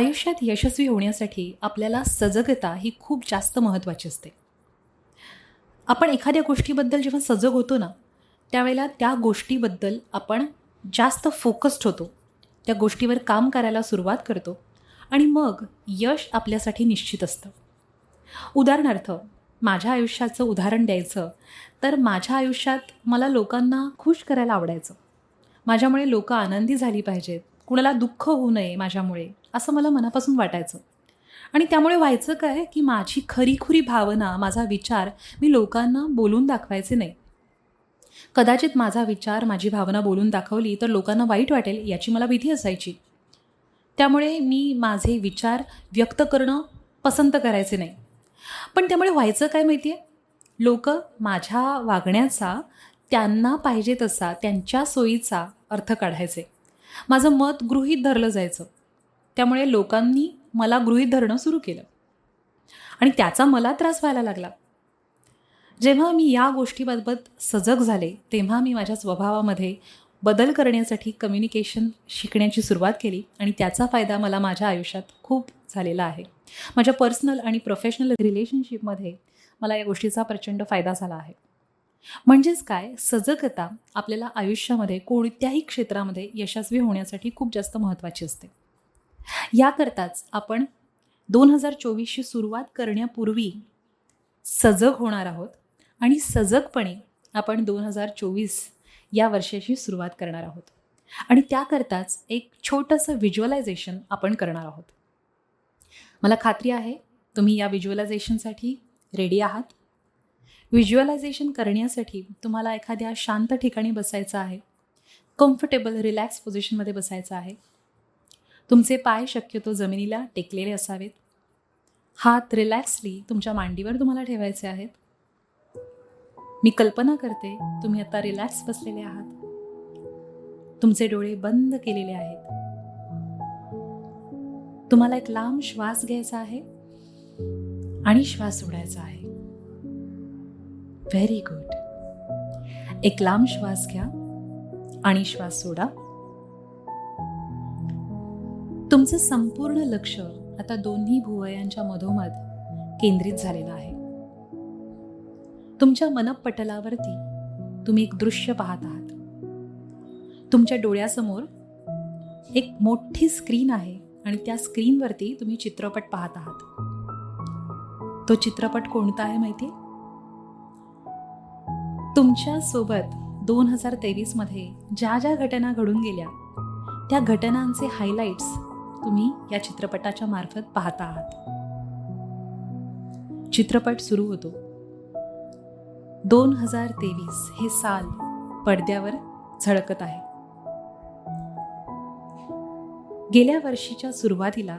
आयुष्यात यशस्वी होण्यासाठी आपल्याला सजगता ही खूप जास्त महत्त्वाची असते. आपण एखाद्या गोष्टीबद्दल जेव्हा सजग होतो ना त्यावेळेला त्या गोष्टीबद्दल आपण जास्त फोकस्ड होतो. त्या गोष्टीवर काम करायला सुरुवात करतो आणि मग यश आपल्यासाठी निश्चित असतं. उदाहरणार्थ माझ्या आयुष्याचं उदाहरण द्यायचं तर माझ्या आयुष्यात मला लोकांना खुश करायला आवडायचं. माझ्यामुळे लोकं आनंदी झाली पाहिजेत. कुणाला दुःख होऊ नये माझ्यामुळे असं मला मनापासून वाटायचं. आणि त्यामुळे व्हायचं काय की माझी खरीखुरी भावना माझा विचार मी लोकांना बोलून दाखवायचे नाही. कदाचित माझा विचार माझी भावना बोलून दाखवली तर लोकांना वाईट वाटेल याची मला भीती असायची. त्यामुळे मी माझे विचार व्यक्त करणं पसंत करायचे नाही. पण त्यामुळे व्हायचं काय माहिती आहे लोक माझ्या वागण्याचा त्यांना पाहिजे तसा त्यांच्या सोयीचा अर्थ काढायचे. माझं मत गृहीत धरलं जायचं. त्यामुळे लोकांनी मला गृहीत धरणं सुरू केलं. आणि त्याचा मला त्रास व्हायला लागला. जेव्हा मी या गोष्टीबाबत सजग झाले तेव्हा मी माझ्या स्वभावामध्ये बदल करण्यासाठी कम्युनिकेशन शिकण्याची सुरुवात केली आणि त्याचा फायदा मला माझ्या आयुष्यात खूप झालेला आहे. माझ्या पर्सनल आणि प्रोफेशनल रिलेशनशिपमध्ये मला या गोष्टीचा प्रचंड फायदा झाला आहे. म्हणजेच काय? सजगता आपल्याला आयुष्यामध्ये कोणत्याही क्षेत्रामध्ये यशस्वी होण्यासाठी खूप जास्त महत्त्वाची असते. याकरताच आपण दोन हजार चोवीसची सुरुवात करण्यापूर्वी सजग होणार आहोत आणि सजगपणे आपण दोन हजार चोवीस या वर्षाची सुरुवात करणार आहोत. आणि त्याकरताच एक छोटंसं व्हिज्युअलायझेशन आपण करणार आहोत. मला खात्री आहे तुम्ही या व्हिज्युअलायझेशनसाठी रेडी आहात? व्हिज्युअलायझेशन करण्यासाठी तुम्हाला एखाद्या शांत ठिकाणी बसायचं आहे. कम्फर्टेबल रिलॅक्स पोझिशनमध्ये बसायचं आहे. तुमचे पाय शक्यतो जमिनीला टेकलेले असावेत. हात रिलॅक्सली तुमच्या मांडीवर तुम्हाला ठेवायचे आहेत. मी कल्पना करते तुम्ही आता रिलॅक्स बसलेले आहात. तुमचे डोळे बंद केलेले आहेत. तुम्हाला एक लांब श्वास घ्यायचा आहे आणि श्वास सोडायचा आहे. व्हेरी गुड एक लांब श्वास घ्या आणि श्वास सोडा. तुमचं संपूर्ण लक्ष आता दोन्ही भुवयांच्या मधोमध केंद्रित झालेलं आहे. तुमच्या मनपटलावरती तुम्ही एक दृश्य पाहत आहात. तुमच्या डोळ्यासमोर एक मोठी स्क्रीन आहे आणि त्या स्क्रीनवरती तुम्ही चित्रपट पाहत आहात. तो चित्रपट कोणता आहे माहिती तुमच्यासोबत दोन हजार तेवीसमध्ये ज्या ज्या घटना घडून गेल्या त्या घटनांचे हायलाइट्स तुम्ही या चित्रपटाच्या मार्फत पाहता आहात. चित्रपट सुरू होतो. दोन हजार तेवीस हे साल पडद्यावर झळकत आहे. गेल्या वर्षीच्या सुरुवातीला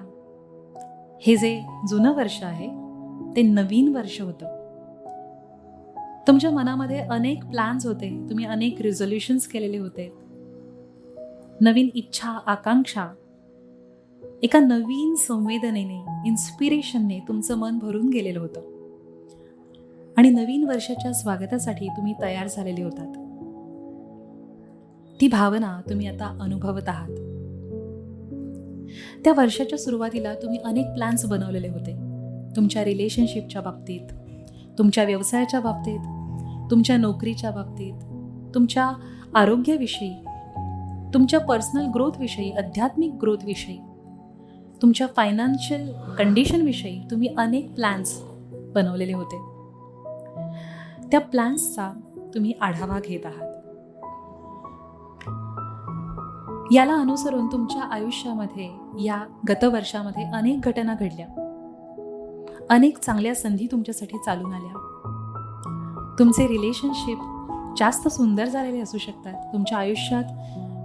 हे जे जुनं वर्ष आहे ते नवीन वर्ष होतं. तुमच्या मनामध्ये अनेक प्लॅन्स होते. तुम्ही अनेक रिझोल्युशन्स केलेले होते. नवीन इच्छा आकांक्षा एका नवीन संवेदनेने इन्स्पिरेशनने तुमचं मन भरून गेलेलं होतं. आणि नवीन वर्षाच्या स्वागतासाठी तुम्ही तयार झालेले होतात. ती भावना तुम्ही आता अनुभवत आहात. त्या वर्षाच्या सुरुवातीला तुम्ही अनेक प्लॅन्स बनवलेले होते. तुमच्या रिलेशनशिपच्या बाबतीत तुमच्या व्यवसायाच्या बाबतीत तुमच्या नोकरीच्या बाबतीत तुमच्या आरोग्याविषयी तुमच्या पर्सनल ग्रोथविषयी आध्यात्मिक ग्रोथविषयी तुमच्या फायनान्शियल कंडिशनविषयी तुम्ही अनेक प्लॅन्स बनवलेले होते. त्या प्लॅन्सचा तुम्ही आढावा घेत आहात. याला अनुसरून तुमच्या आयुष्यामध्ये या गतवर्षामध्ये अनेक घटना घडल्या. अनेक चांगल्या संधी तुमच्यासाठी चालून आल्या. तुमचे रिलेशनशिप जास्त सुंदर झालेले असू शकतात. तुमच्या आयुष्यात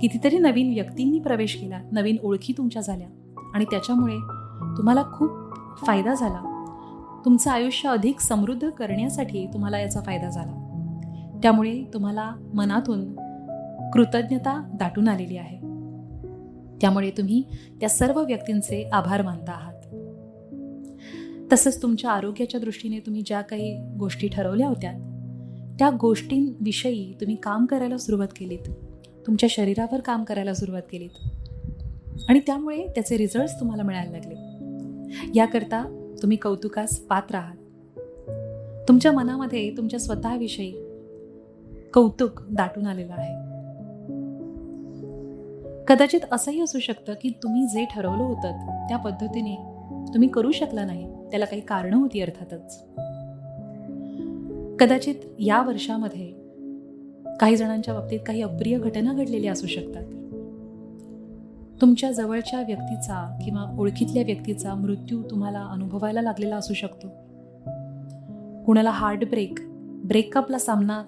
कितीतरी नवीन व्यक्तींनी प्रवेश केला नवीन ओळखी तुमच्या झाल्या आणि त्याच्यामुळे तुम्हाला खूप फायदा झाला. तुमचं आयुष्य अधिक समृद्ध करण्यासाठी तुम्हाला याचा फायदा झाला. त्यामुळे तुम्हाला मनातून कृतज्ञता दाटून आलेली आहे. त्यामुळे तुम्ही त्या सर्व व्यक्तींचे आभार मानता आहात. तसंच तुमच्या आरोग्याच्या दृष्टीने तुम्ही ज्या काही गोष्टी ठरवल्या होत्या त्या गोष्टींविषयी तुम्ही काम करायला सुरुवात केलीत. तुमच्या शरीरावर काम करायला सुरुवात केलीत. आणि त्यामुळे त्याचे रिझल्ट्स तुम्हाला मिळायला लागले. याकरता तुम्ही कौतुकास पात्र आहात. तुमच्या मनामध्ये तुमच्या स्वतःविषयी कौतुक दाटून आलेलं आहे. कदाचित असंही असू शकतं की तुम्ही जे ठरवलं होतं त्या पद्धतीने तुम्ही करू शकला नाही त्याला काही कारणं होती अर्थातच. कदाचित या वर्षामध्ये काही जणांच्या बाबतीत काही अप्रिय घटना घडलेल्या असू शकतात. तुमच्या जवळच्या व्यक्तीचा किंवा ओळखीतल्या व्यक्तीचा मृत्यू तुम्हाला अनुभवायला लागलेला असू शकतो. कुणाला हार्ट ब्रेक ब्रेकअपला सामना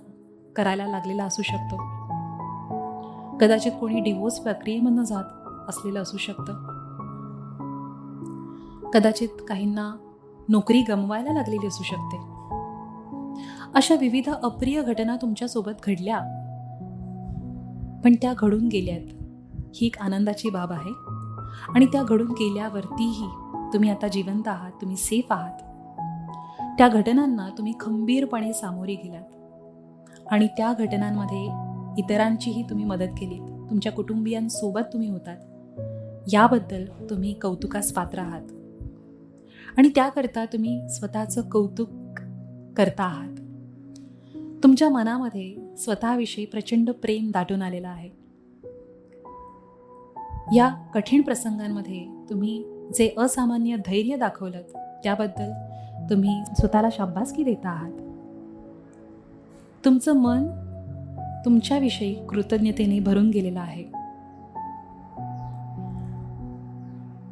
करायला लागलेला असू शकतो. कदाचित कोणी डिवोर्स प्रक्रियेमधनं जात असलेलं असू शकतं. कदाचित काहींना नोकरी गमवायला लागलेली असू शकते. अशा विविध अप्रिय घटना तुमच्यासोबत घडल्या. पण त्या घडून गेल्यात. ही एक आनंदाची बाब आहे. आणि त्या घडून गेल्यावरतीही तुम्ही आता जिवंत आहात तुम्ही सेफ आहात. त्या घटनांना तुम्ही खंबीरपणे सामोरे गेलात. आणि त्या घटनांमध्ये इतरांचीही तुम्ही मदत केलीत. तुमच्या कुटुंबियांसोबत तुम्ही होतात. याबद्दल तुम्ही कौतुकास पात्र आहात. आणि त्याकरता तुम्ही स्वतःचं कौतुक करता आहात. तुमच्या मनामध्ये स्वतःविषयी प्रचंड प्रेम दाटून आलेलं आहे. या कठीण प्रसंगांमध्ये तुम्ही जे असामान्य धैर्य दाखवलं त्याबद्दल तुम्ही स्वतःला शाब्बासकी देता आहात. तुमचं मन तुमच्याविषयी कृतज्ञतेने भरून गेलेलं आहे.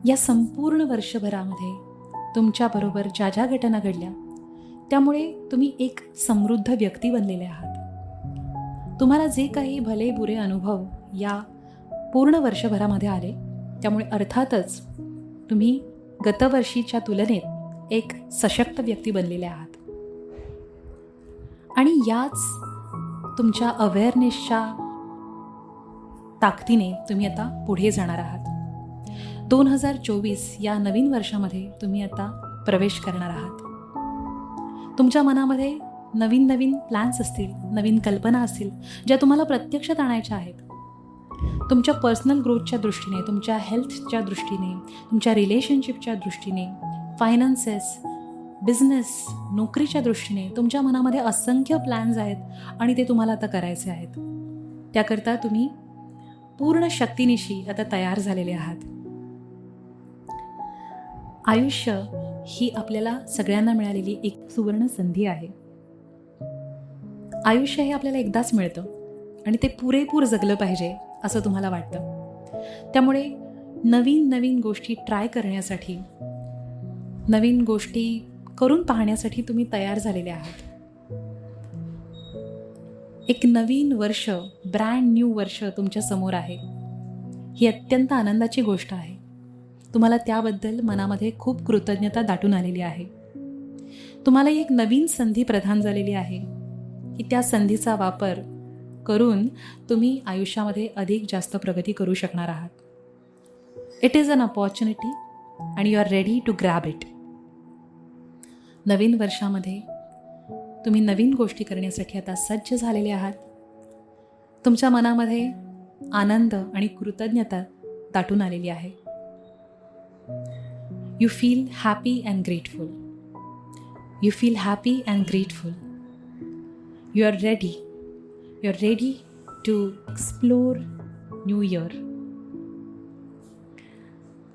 या संपूर्ण वर्षभरामध्ये तुमच्याबरोबर ज्या ज्या घटना घडल्या त्यामुळे तुम्ही एक समृद्ध व्यक्ती बनलेले आहात. तुम्हाला जे काही भले बुरे अनुभव या पूर्ण वर्षभरामध्ये आले त्यामुळे अर्थातच तुम्ही गतवर्षीच्या तुलनेत एक सशक्त व्यक्ती बनलेले आहात. आणि याच तुमच्या अवेअरनेसच्या ताकदीने तुम्ही आता पुढे जाणार आहात. दोन हजार चोवीस या नवीन वर्षामध्ये तुम्ही आता प्रवेश करणार आहात. तुमच्या मनामध्ये नवीन नवीन प्लॅन्स असतील नवीन कल्पना असतील ज्या तुम्हाला प्रत्यक्षात आणायच्या आहेत. तुमच्या पर्सनल ग्रोथच्या दृष्टीने तुमच्या हेल्थच्या दृष्टीने तुमच्या रिलेशनशिपच्या दृष्टीने फायनान्सेस बिझनेस नोकरीच्या दृष्टीने तुमच्या मनामध्ये असंख्य प्लॅन्स आहेत आणि ते तुम्हाला आता करायचे आहेत. त्याकरता तुम्ही पूर्ण शक्तीनिशी आता तयार झालेले आहात. आयुष्य ही आपल्याला सगळ्यांना मिळालेली एक सुवर्ण संधी आहे. आयुष्य हे आपल्याला एकदाच मिळतं आणि ते पुरेपूर जगलं पाहिजे असं तुम्हाला वाटतं. त्यामुळे नवीन नवीन गोष्टी ट्राय करण्यासाठी नवीन गोष्टी करून पाहण्यासाठी तुम्ही तयार झालेले आहात. एक नवीन वर्ष ब्रँड न्यू वर्ष तुमच्यासमोर आहे. ही अत्यंत आनंदाची गोष्ट आहे. तुम्हाला त्याबद्दल मनामध्ये खूप कृतज्ञता दाटून आलेली आहे. तुम्हाला एक नवीन संधी प्रदान झालेली आहे की त्या संधीचा वापर करून तुम्ही आयुष्यामध्ये अधिक जास्त प्रगती करू शकणार आहात. It is an opportunity and you are ready to grab it नवीन वर्षामध्ये तुम्ही नवीन गोष्टी करण्यासाठी आता सज्ज झालेले आहात. तुमच्या मनामध्ये आनंद आणि कृतज्ञता दाटून आलेली आहे. You feel happy and grateful you feel happy and grateful you are ready you are ready to explore new year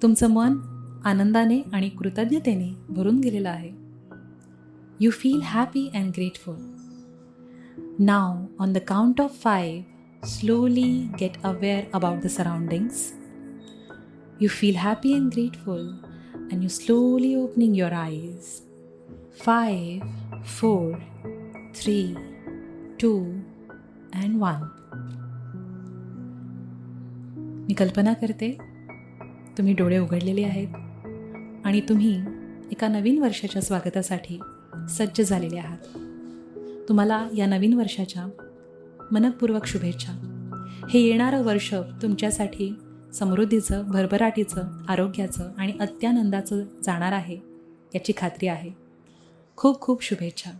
तुमचं मन आनंदाने आणि कृतज्ञतेने भरून गेलेलं आहे. You feel happy and grateful now on the count of five slowly get aware about the surroundings you feel happy and grateful and you slowly opening your eyes Five, four three two and one मी कल्पना करते तुम्ही डोळे उघडलेले आहेत आणि तुम्ही एका नवीन वर्षाच्या स्वागतासाठी सज्ज झालेले आहात. तुम्हाला या नवीन वर्षाच्या मनपूर्वक शुभेच्छा. हे येणारं वर्ष तुमच्यासाठी समृद्धीचं भरभराटीचं आरोग्याचं आणि अत्यानंदाचं जाणार आहे याची खात्री आहे. खूप खूप शुभेच्छा.